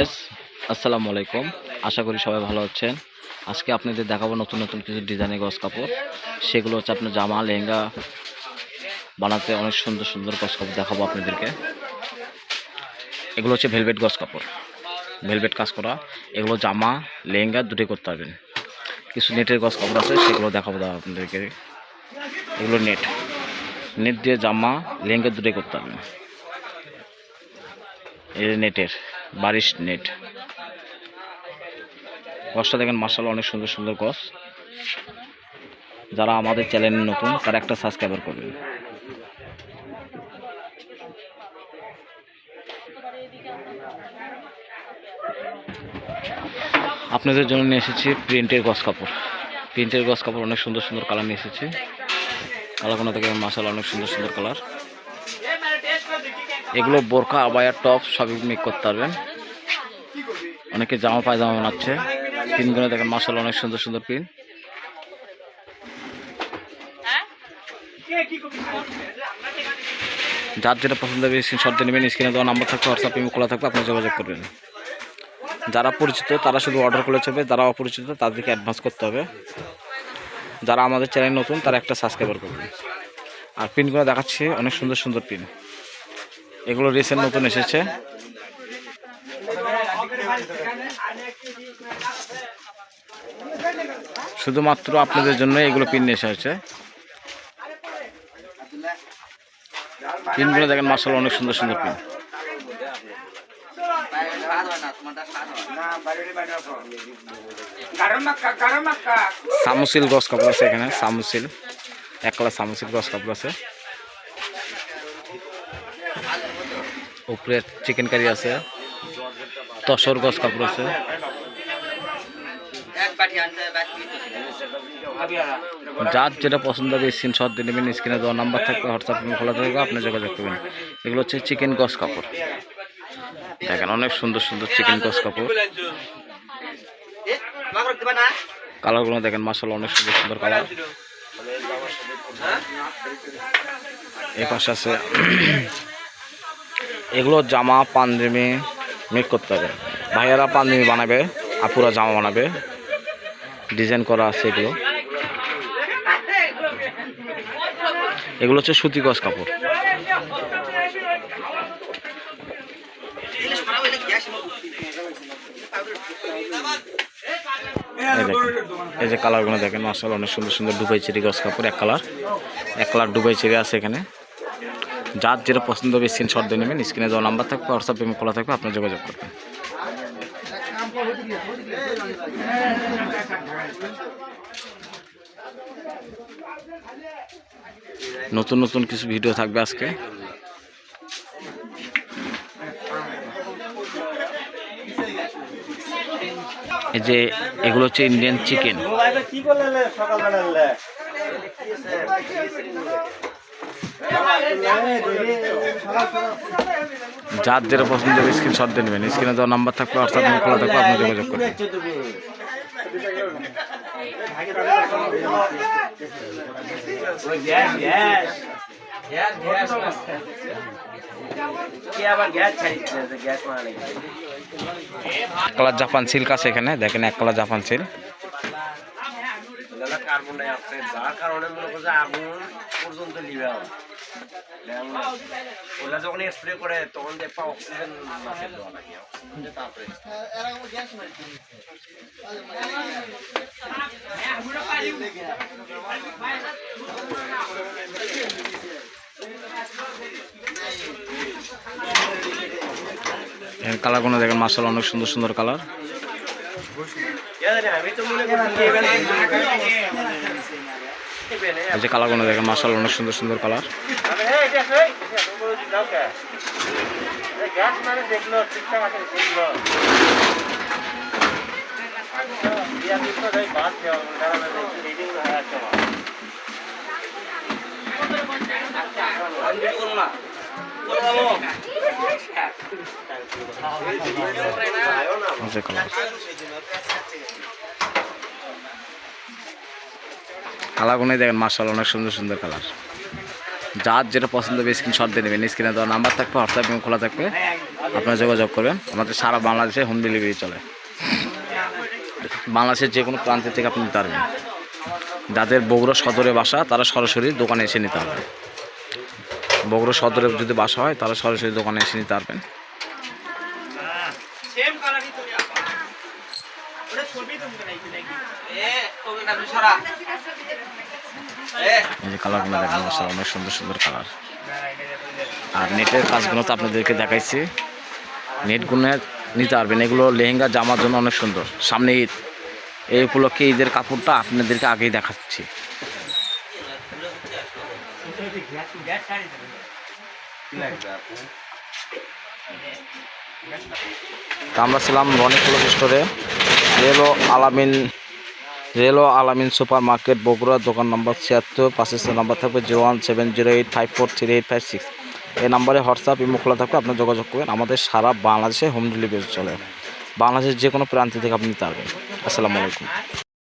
S, আসসালামু আলাইকুম। আশা করি সবাই ভালো আছেন। আজকে আপনাদের দেখাবো নতুন নতুন কিছু ডিজাইনের গস কাপড়। সেগুলো হচ্ছে আপনার জামা, লেহেঙ্গা বানাতে অনেক সুন্দর সুন্দর গস কাপড় দেখাবো আপনাদেরকে। এগুলো হচ্ছে ভেলভেট গস কাপড়। ভেলভেট কাজ করা। এগুলো জামা, লেহেঙ্গা দুটোই করতে পারবেন। কিছু নেটের গস কাপড় আছে, সেগুলো দেখাবো দাদা আপনাদেরকে। এগুলো নেট। নেট দিয়ে জামা, লেহেঙ্গা দুটোই করতে পারবেন। নেটের। বারিশ নেট। গছটা দেখেন মার্শাল অনেক সুন্দর সুন্দর গছ যারা আমাদের চ্যানেলে নতুন, তারা একটা সাবস্ক্রাইবার করবেন। আপনাদের জন্য নিয়ে এসেছি প্রিন্টের গস কাপড়। প্রিন্টের গস কাপড় অনেক সুন্দর সুন্দর কালার নিয়ে এসেছি। কালারগুলো থেকে মার্শাল অনেক সুন্দর সুন্দর কালার। এগুলো বোরখা আবায়ার টপ সবই মেক করতে পারবেন। অনেকে জামা, পায়জামা বানাচ্ছে। পিনগুলো দেখেন মার্শাল অনেক সুন্দর সুন্দর পিন। যার যেটা পছন্দ হবে স্ক্রিনশট দিয়ে নেবেন স্ক্রিনে দেওয়া নাম্বার থাকবে হোয়াটসঅ্যাপ ইমো খোলা থাকবে, আপনি যোগাযোগ করবেন। যারা পরিচিত, তারা শুধু অর্ডার করে চলবে যারা অপরিচিত, তাদেরকে অ্যাডভান্স করতে হবে। যারা আমাদের চ্যানেল নতুন, তারা একটা সাবস্ক্রাইবার করবেন। আর পিনগুলো দেখাচ্ছে, অনেক সুন্দর সুন্দর পিন। এগুলো রিসেন্ট নতুন এসেছে। শুধুমাত্র আপনাদের জন্য এগুলো পিন এসে হয়েছে পিনগুলো দেখেন মার্শাল অনেক সুন্দর সুন্দর পিন। সামুসিল গছ কাপড় আছে এখানে, সামুসিল এক কালার সামুসিল গছ কাপড় আছে। উপরে চিকেন কারি আছে। তসর গছ কাপড় আছে। যার যেটা পছন্দ হবে স্ক্রিনশট দিয়ে নেবেন স্ক্রিনে দেওয়া নাম্বার থাকবে হোয়াটসঅ্যাপ খোলা থাকবে, আপনি যোগাযোগ করবেন। এগুলো হচ্ছে চিকেন গছ কাপড়। দেখেন অনেক সুন্দর সুন্দর চিকেন গছ কাপড়। কালারগুলো দেখেন মাসাল অনেক সুন্দর সুন্দর কালার এই পাশে আছে এগুলো জামা, পাঞ্জাবি মেক করতে হবে। ভাইয়ারা পাঞ্জাবি বানাবে আপুরা জামা বানাবে। ডিজাইন করা আছে এগুলো। এগুলো হচ্ছে সুতি গজ কাপড়। এই যে কালারগুলো দেখেন মাসাল অনেক সুন্দর সুন্দর ডুবাই চেরি গজ কাপড়, এক কালার এক কালার ডুবাই চেরি আছে এখানে। যার যেটা পছন্দ হবে স্ক্রিনশট দিয়ে নেবেন স্ক্রিনে দেওয়া নাম্বার থাকবে হোয়াটসঅ্যাপ পেমেন্ট খোলা থাকবে, আপনি যোগাযোগ করবেন। নতুন নতুন কিছু ভিডিও থাকবে আজকে। এই যে এগুলো হচ্ছে ইন্ডিয়ান চিকেন যার যেটা পছন্দ হবে স্ক্রিনশট দিয়ে নেবেন। স্ক্রিনে দেওয়া নাম্বার থাকবে হোয়াটসঅ্যাপ খোলা থাকবে আপনি যোগাযোগ করবেন কালার জাপান সিল্ক আছে এখানে, দেখেন এক কালার জাপান সিল্ক কার্বন যার কারণে মনে করছে আগুন পর্যন্ত ওরা যখন স্প্রে করে তখন দেখবা অক্সিজেন মাসে দেওয়া লাগে। অক্সিজেন তারপরে কালারগুলো দেখেন মার্শাল অনেক সুন্দর সুন্দর কালার আমি তো মনে এবার এই যে কালারগুলো দেখেন মার্শাল অনেক সুন্দর সুন্দর কালার। গ্যাস কালারগুলোই দেখেন মার্শাল অনেক সুন্দর সুন্দর কালার। যার যেটা পছন্দ হবে স্ক্রিনশট দিয়ে নেবেন। স্ক্রিনে দেওয়া নাম্বার থাকবে হোয়াটসঅ্যাপ এবং খোলা থাকবে। আপনারা যোগাযোগ করবেন। আমাদের সারা বাংলাদেশে হোম ডেলিভারি চলে। বাংলাদেশের যে কোনো প্রান্ত থেকে আপনি নিতে পারবেন। যাদের বগুড়া সদরে বাসা তারা সরাসরি দোকানে এসে নিতে পারবেন। বগুড়া সদরে যদি বাসা হয় তারা সরাসরি দোকানে এসে নিতে পারবেন। সেম কালারই তো আপা ওটা ছবি এই যে কালারগুলো দেখেন মাসাল্লাহ অনেক সুন্দর সুন্দর কালার আর নেটের কাজগুলো তো আপনাদেরকে দেখাইছি। নেটগুলো নিতে পারবেন, এগুলো লেহেঙ্গা, জামার জন্য অনেক সুন্দর। সামনে ঈদ, এই উপলক্ষে ঈদের কাপড়টা আপনাদেরকে আগেই দেখাচ্ছি। আমরা ছিলাম রনিক স্টোরে রেলো আলামিন রেলো আলামিন সুপার মার্কেট বগুড়া, দোকান নম্বর ছিয়াত্তর পাঁচের নম্বর থাকবে zero one seven zero eight five four three eight five six. এই নাম্বারে হোয়াটসঅ্যাপ, ইমো খোলা থাকবে, আপনি যোগাযোগ করবেন। আমাদের সারা বাংলাদেশে হোম ডেলিভারি চলে। বাংলাদেশের যে কোনো প্রান্ত থেকে আপনি নিতে আসসালামু আলাইকুম।